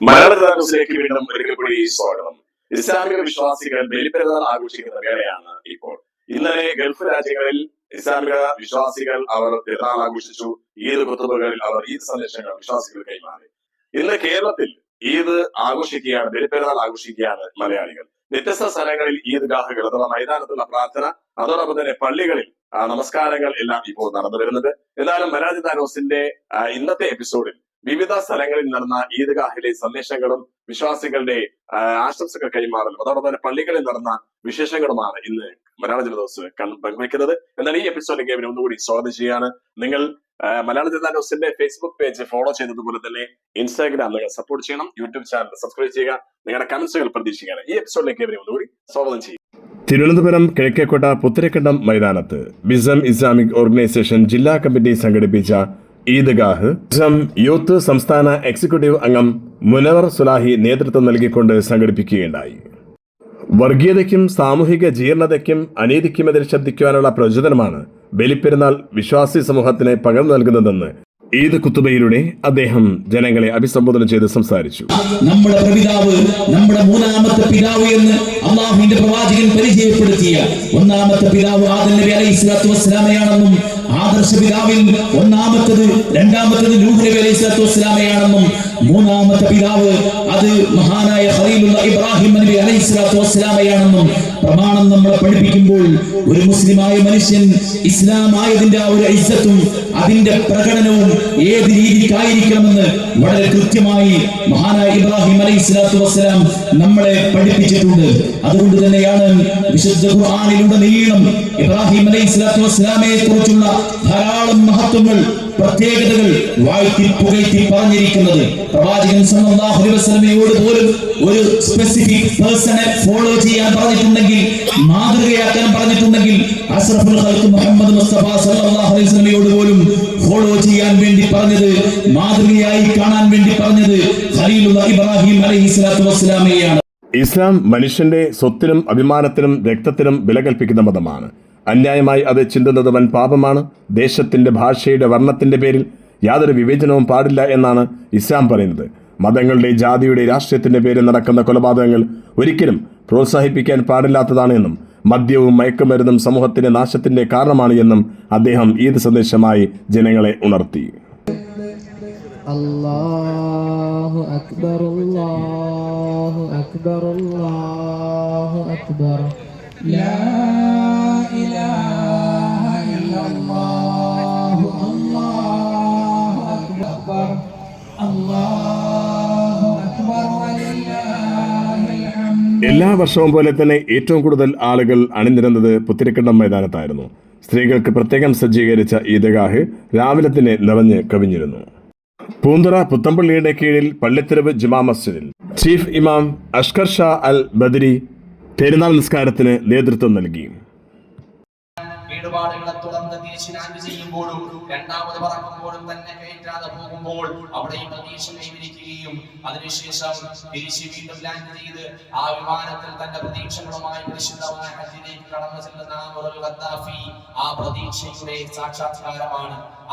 മലയാള ന്യൂസിലേക്ക് വീണ്ടും ഒരിക്കൽ സ്വാഗതം. ഇസ്ലാമിക വിശ്വാസികൾ ബലിപ്പെരുന്നാൾ ആഘോഷിക്കുന്ന വേളയാണ് ഇപ്പോൾ. ഇന്നലെ ഗൾഫ് രാജ്യങ്ങളിൽ ഇസ്ലാമിക വിശ്വാസികൾ അവർ പെരുന്നാൾ ആഘോഷിച്ചു. ഈദ് കുത്തുബകളിൽ അവർ ഈദ് സന്ദേശങ്ങൾ വിശ്വാസികൾ കൈമാറി. ഇന്ന് കേരളത്തിൽ ഈദ് ആഘോഷിക്കുകയാണ് ബലിപ്പെരുന്നാൾ ആഘോഷിക്കുകയാണ് മലയാളികൾ. വ്യത്യസ്ത സ്ഥലങ്ങളിൽ ഈദ് ഗാഹകൾ അഥവാ മൈതാനത്തുള്ള പ്രാർത്ഥന അതോടൊപ്പം തന്നെ പള്ളികളിൽ നമസ്കാരങ്ങൾ എല്ലാം ഇപ്പോൾ നടന്നു വരുന്നത് എന്നാലും മലയാളി ദാനോസിന്റെ ഇന്നത്തെ എപ്പിസോഡിൽ വിവിധ സ്ഥലങ്ങളിൽ നടന്ന ഈദ്ഗാഹിലെ സന്ദേശങ്ങളും വിശ്വാസികളുടെ ആശംസകൾ കൈമാറലും അതോടൊപ്പം തന്നെ പള്ളികളിൽ നടന്ന വിശേഷങ്ങളുമാണ് ഇന്ന് മലയാള ജനദോസ് പങ്കുവയ്ക്കുന്നത്. എന്നാൽ ഈ എപ്പിസോഡിലേക്ക് അവരെ ഒന്നുകൂടി സ്വാഗതം ചെയ്യാണ് നിങ്ങൾ മലയാള ജനതാ ന്യൂസിന്റെ ഫേസ്ബുക്ക് പേജ് ഫോളോ ചെയ്തതുപോലെ തന്നെ ഇൻസ്റ്റാഗ്രാം നിങ്ങൾ സപ്പോർട്ട് ചെയ്യണം യൂട്യൂബ് ചാനൽ സബ്സ്ക്രൈബ് ചെയ്യുക നിങ്ങളുടെ കമന്റ്സുകൾ പ്രതീക്ഷിക്കുകയാണ്. ഈ എപ്പിസോഡിലേക്ക് ഇവരെ ഒന്നുകൂടി സ്വാഗതം ചെയ്യും തിരുവനന്തപുരം കിഴക്കേക്കോട്ട പുത്തരക്കണ്ടം മൈതാനത്ത് ബിസം ഇസ്ലാമിക് ഓർഗനൈസേഷൻ ജില്ലാ കമ്മിറ്റി സംഘടിപ്പിച്ച ഈദ്ഗാഹ്. യൂത്ത് സംസ്ഥാന എക്സിക്യൂട്ടീവ് അംഗം മുനവർ സുലാഹി നേതൃത്വം നൽകിക്കൊണ്ട് സംഘടിപ്പിക്കുകയുണ്ടായി. വർഗീയതയ്ക്കും സാമൂഹിക ജീർണതയ്ക്കും അനീതിക്കുമെതിരെ ശബ്ദിക്കുവാനുള്ള പ്രചോദനമാണ് ബലിപ്പെരുന്നാൾ വിശ്വാസി സമൂഹത്തിന് പകർന്നു നൽകുന്നതെന്ന് ഈദ് കുത്തുബയിലൂടെ അദ്ദേഹം ജനങ്ങളെ അഭിസംബോധന ചെയ്ത് സംസാരിച്ചു. നമ്മുടെ നമ്മുടെ മൂന്നാമത്തെ പിതാവ് എന്ന് അള്ളാഹുവിന്റെ പ്രവാചകൻ പരിചയപ്പെടുത്തിയ ഒന്നാമത്തെ പിതാവ് ആദൽ നബി അലൈഹി സ്വലാത്തു വസ്സലാമയാണെന്നും ആദർശ പിതാവിൽ ഒന്നാമത്തത് രണ്ടാമത്തത് നൂഹ് നബി അലൈഹി സ്വലാത്തു വസ്സലാമയാണെന്നും മൂന്നാമത്തെ പിതാവ് അത് മഹാനായ ഖലീലുള്ള ഇബ്രാഹിം നബി അലൈഹി സ്വലാത്തു വസ്സലാമയാണെന്നും പ്രമാണം നമ്മളെ പഠിപ്പിക്കുമ്പോൾ ഒരു മുസ്ലിമായ മനുഷ്യൻ ഇസ്ലാം ആയതിന്റെ ആ ഒരു ഇസ്സത്തും അതിന്റെ പ്രകടനവും ഏത് രീതിക്കായിരിക്കണമെന്ന് വളരെ കൃത്യമായി മഹാനായ ഇബ്രാഹിം അലൈഹി സ്വലാത്തു വസ്സലാം നമ്മളെ പഠിപ്പിച്ചിട്ടുണ്ട്. അതുകൊണ്ട് തന്നെയാണ് വിശുദ്ധ ഖുർആാനിലുടനീളം ഇബ്രാഹിം അലൈഹി സ്വലാത്തു വസ്സലാമയെ കുറിച്ചുള്ള ധാരാളം മഹത്വങ്ങൾ പ്രത്യേകതകൾ വാഴ്ത്തി പുകഴ്ത്തി പറഞ്ഞിരിക്കുന്നത് പ്രവാചകൻ സല്ലല്ലാഹു അലൈഹി വസല്ലമയോട് പോലും ഒരു സ്പെസിഫിക് പേഴ്സണെ ഫോളോ ചെയ്യാൻ പറഞ്ഞിട്ടുണ്ടെങ്കിൽ മാതൃകയാക്കാൻ പറഞ്ഞിട്ടുണ്ടെങ്കിൽ അസ്റഫുൽ ഖൽഖ് മുഹമ്മദ് മുസ്തഫ സല്ലല്ലാഹു അലൈഹി വസല്ലമയോട് പോലും ഫോളോ ചെയ്യാൻ വേണ്ടി പറഞ്ഞത് മാതൃകയായി കാണാൻ വേണ്ടി പറഞ്ഞത് ഖലീലുള്ള ഇബ്രാഹിം അലൈഹി സ്വലാത്തു വസ്സലാമയെയാണ്. ഇസ്ലാം മനുഷ്യന്റെ സ്വത്തിനും അഭിമാനത്തിനും രക്തത്തിനും വില കൽപ്പിക്കുന്ന മതമാണ്. അന്യായമായി അത് ചിന്തുന്നത് വൻ പാപമാണ്. ദേശത്തിന്റെ ഭാഷയുടെ വർണത്തിന്റെ പേരിൽ യാതൊരു വിവേചനവും പാടില്ല എന്നാണ് ഇസ്ലാം പറയുന്നത്. മതങ്ങളുടെ ജാതിയുടെ രാഷ്ട്രീയത്തിന്റെ പേരിൽ നടക്കുന്ന കൊലപാതകങ്ങൾ ഒരിക്കലും പ്രോത്സാഹിപ്പിക്കാൻ പാടില്ലാത്തതാണ് എന്നും മദ്യവും മയക്കുമരുന്നും സമൂഹത്തിന്റെ നാശത്തിന്റെ കാരണമാണ് എന്നും അദ്ദേഹം ഈദ് സന്ദേശമായി ജനങ്ങളെ ഉണർത്തി. അല്ലാഹു അക്ബർ അല്ലാഹു അക്ബർ അല്ലാഹു അക്ബർ. لا إله إلا الله الله أكبر الله أكبر ولله الحمد എല്ലാ വർഷവും പോലെ തന്നെ ഏറ്റവും കൂടുതൽ ആളുകൾ അണിനിരന്നത് പുത്തിരിക്കണ്ടം മൈതാനത്തായിരുന്നു സ്ത്രീകൾക്ക് പ്രത്യേകം സജ്ജീകരിച്ച ഈദ്ഗാഹ് രാവിലെ തന്നെ നിറഞ്ഞ് കവിഞ്ഞിരുന്നു പൂന്തറ പുത്തമ്പള്ളിയുടെ കീഴിൽ പള്ളിത്തെരുവ് ജുമാ മസ്ജിദിൽ ചീഫ് ഇമാം അഷ്കർ ഷാ അൽ ബദരി പെരുന്നാൾ നിസ്കാരത്തിന് നേതൃത്വം നൽകി. കേടുപാടുകളെ തുടർന്ന് തന്നെ പോകുമ്പോൾ കൈവരിക്കുകയും അതിനുശേഷം ചെയ്ത് ആ തന്റെ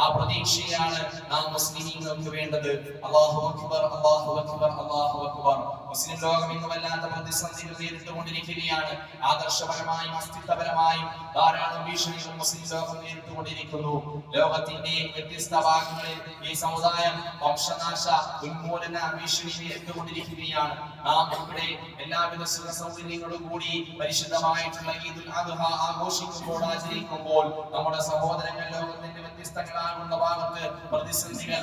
ആ പ്രതീക്ഷയാണ് നാം മുസ്ലിമീങ്ങൾക്ക് വേണ്ടത്. അള്ളാഹു അക്ബർ അള്ളാഹു അക്ബർ അള്ളാഹു അക്ബർ. മുസ്ലിം ലോകം ഇന്ന് വല്ലാത്ത പ്രതിസന്ധികൾ നേരിട്ടുകൊണ്ടിരിക്കുകയാണ്. ആദർശപരമായും അസ്തിത്വപരമായും ധാരാളം ഭീഷണികൾ മുസ്ലിം ലോകം നേരിട്ടുകൊണ്ടിരിക്കുന്നു. ലോകത്തിന്റെ വ്യത്യസ്ത ഭാഗങ്ങളിൽ ഈ സമുദായം വംശനാശ ഉന്മൂലന ഭീഷണി നേരിട്ടുകൊണ്ടിരിക്കുകയാണ്. നാം ഇവിടെ എല്ലാവിധ സുഖ സൗകര്യങ്ങളും കൂടി പരിശുദ്ധമായിട്ടുള്ള ഈദുൽ അദ്ഹ ആഘോഷിക്കുമ്പോൾ ആചരിക്കുമ്പോൾ നമ്മുടെ സഹോദരങ്ങൾ ലോകത്തിന്റെ പ്രതിസന്ധികൾ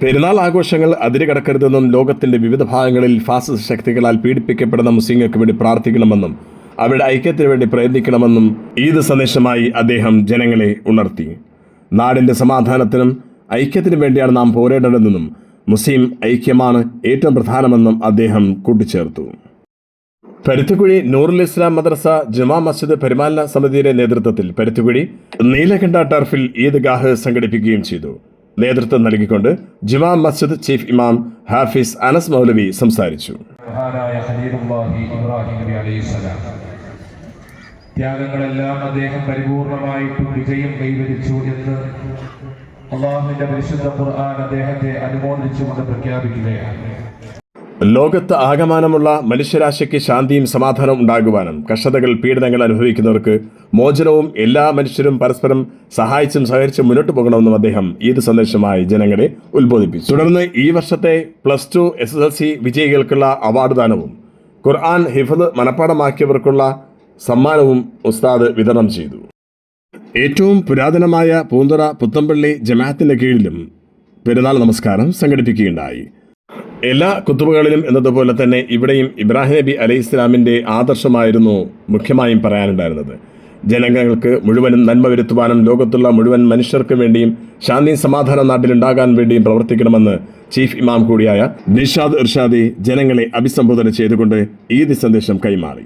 പെരുന്നാൾ ആഘോഷങ്ങൾ അതിരുകടക്കരുതെന്നും ലോകത്തിന്റെ വിവിധ ഭാഗങ്ങളിൽ ഫാസിസ്റ്റ് ശക്തികളാൽ പീഡിപ്പിക്കപ്പെടുന്ന മുസ്ലിങ്ങൾക്ക് വേണ്ടി പ്രാർത്ഥിക്കണമെന്നും അവരുടെ ഐക്യത്തിന് വേണ്ടി പ്രയത്നിക്കണമെന്നും ഈദ് സന്ദേശമായി അദ്ദേഹം ജനങ്ങളെ ഉണർത്തി. നാടിന്റെ സമാധാനത്തിനും ഐക്യത്തിനും വേണ്ടിയാണ് നാം പോരാടേണ്ടതെന്നും മുസ്ലിം ഐക്യമാണ് ഏറ്റവും പ്രധാനമെന്നും അദ്ദേഹം കൂട്ടിച്ചേർത്തു. പരുത്തുകുഴി നൂറുൽ ഇസ്ലാം മദ്രസ ജുമാ മസ്ജിദ് പരിപാലന സമിതിയുടെ നേതൃത്വത്തിൽ പരുത്തുകുഴി നീലകണ്ഠ ടർഫിൽ ഈദ്ഗാഹ് സംഘടിപ്പിക്കുകയും ചെയ്തു. നേതൃത്വം നൽകിക്കൊണ്ട് ജുമാ മസ്ജിദ് ചീഫ് ഇമാം ഹാഫിസ് അനസ് മൗലവി സംസാരിച്ചു. ത്യാഗങ്ങളെല്ലാം അദ്ദേഹം പരിപൂർണമായിട്ടും വിജയം കൈവരിച്ചു എന്ന് അള്ളാഹുവിന്റെ പരിശുദ്ധ ഖുർആൻ അദ്ദേഹത്തെ അനുമോദിച്ചുകൊണ്ട് പ്രഖ്യാപിക്കുകയാണ്. ലോകത്ത് ആകമാനമുള്ള മനുഷ്യരാശിക്ക് ശാന്തിയും സമാധാനവും ഉണ്ടാകുവാനും കഷ്ടതകൾ പീഡനങ്ങൾ അനുഭവിക്കുന്നവർക്ക് മോചനവും എല്ലാ മനുഷ്യരും പരസ്പരം സഹായിച്ചും സഹകരിച്ചും മുന്നോട്ട് പോകണമെന്നും അദ്ദേഹം ഈദ് സന്ദേശമായി ജനങ്ങളെ ഉത്ബോധിപ്പിച്ചു. തുടർന്ന് ഈ വർഷത്തെ plus two S S L C വിജയികൾക്കുള്ള award ദാനവും ഖുർആൻ ഹിഫദ് മനഃപ്പാടമാക്കിയവർക്കുള്ള സമ്മാനവും ഉസ്താദ് വിതരണം ചെയ്തു. ഏറ്റവും പുരാതനമായ പൂന്തുറ പുത്തമ്പള്ളി ജമാഅത്തിന്റെ കീഴിലും പെരുന്നാൾ നമസ്കാരം സംഘടിപ്പിക്കുകയുണ്ടായി. എല്ലാ കുത്തുബുകളിലും എന്നതുപോലെ തന്നെ ഇവിടെയും ഇബ്രാഹിം നബി അലൈഹി ഇസ്ലാമിന്റെ ആദർശമായിരുന്നു മുഖ്യമായും പറയാനുണ്ടായിരുന്നത്. ജനങ്ങൾക്ക് മുഴുവനും നന്മ വരുത്തുവാനും ലോകത്തുള്ള മുഴുവൻ മനുഷ്യർക്ക് വേണ്ടിയും ശാന്തി സമാധാനം നാട്ടിലുണ്ടാകാൻ വേണ്ടിയും പ്രവർത്തിക്കണമെന്ന് ചീഫ് ഇമാം കൂടിയായ നിഷാദ് ഇർഷാദി ജനങ്ങളെ അഭിസംബോധന ചെയ്തുകൊണ്ട് ഈദ് സന്ദേശം കൈമാറി.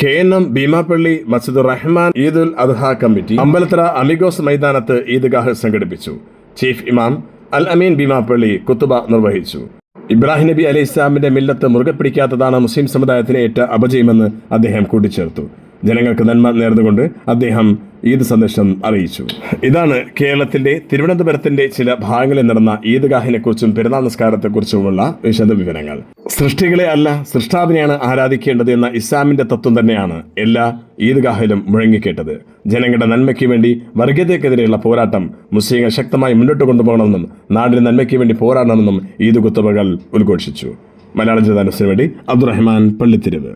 K N M Beemapally മസ്ജിദുർ Rahman Eidul Adha committee Ambalathara Amigos മൈതാനത്ത് ഈദ്ഗാഹ് സംഘടിപ്പിച്ചു. ചീഫ് ഇമാം അൽ അമീൻ ഭീമാപ്പള്ളി കുത്തുബ നിർവഹിച്ചു. ഇബ്രാഹിം നബി അലൈഹി ഇസ്ലാമിന്റെ മില്ലത്ത് മുറുകെ പിടിക്കാത്തതാണ് മുസ്ലിം സമുദായത്തിന് ഏറ്റ അപജയമെന്ന് അദ്ദേഹം കൂട്ടിച്ചേർത്തു. ജനങ്ങൾക്ക് നന്മ നേർന്നുകൊണ്ട് അദ്ദേഹം ഈദ് സന്ദേശം അറിയിച്ചു. ഇതാണ് കേരളത്തിന്റെ തിരുവനന്തപുരത്തിന്റെ ചില ഭാഗങ്ങളിൽ നടന്ന ഈദ്ഗാഹിനെ കുറിച്ചും പെരുന്നാൾ നിസ്കാരത്തെക്കുറിച്ചുമുള്ള വിശദ വിവരങ്ങൾ സൃഷ്ടികളെ അല്ല സൃഷ്ടാവിനെയാണ് ആരാധിക്കേണ്ടത് എന്ന ഇസ്ലാമിന്റെ തത്വം തന്നെയാണ് എല്ലാ ഈദ്ഗാഹിലും മുഴങ്ങിക്കേട്ടത്. ജനങ്ങളുടെ നന്മയ്ക്ക് വേണ്ടി വർഗീയതയ്ക്കെതിരെയുള്ള പോരാട്ടം മുസ്ലിങ്ങൾ ശക്തമായി മുന്നോട്ട് കൊണ്ടുപോകണമെന്നും നാടിന് നന്മയ്ക്ക് വേണ്ടി പോരാടണമെന്നും ഈദ് കുത്തുബകൾ ഉദ്ഘോഷിച്ചു. മലയാള ജനതാ ന്യൂസിന് വേണ്ടി അബ്ദുറഹ്മാൻ പള്ളിത്തിരിവ്.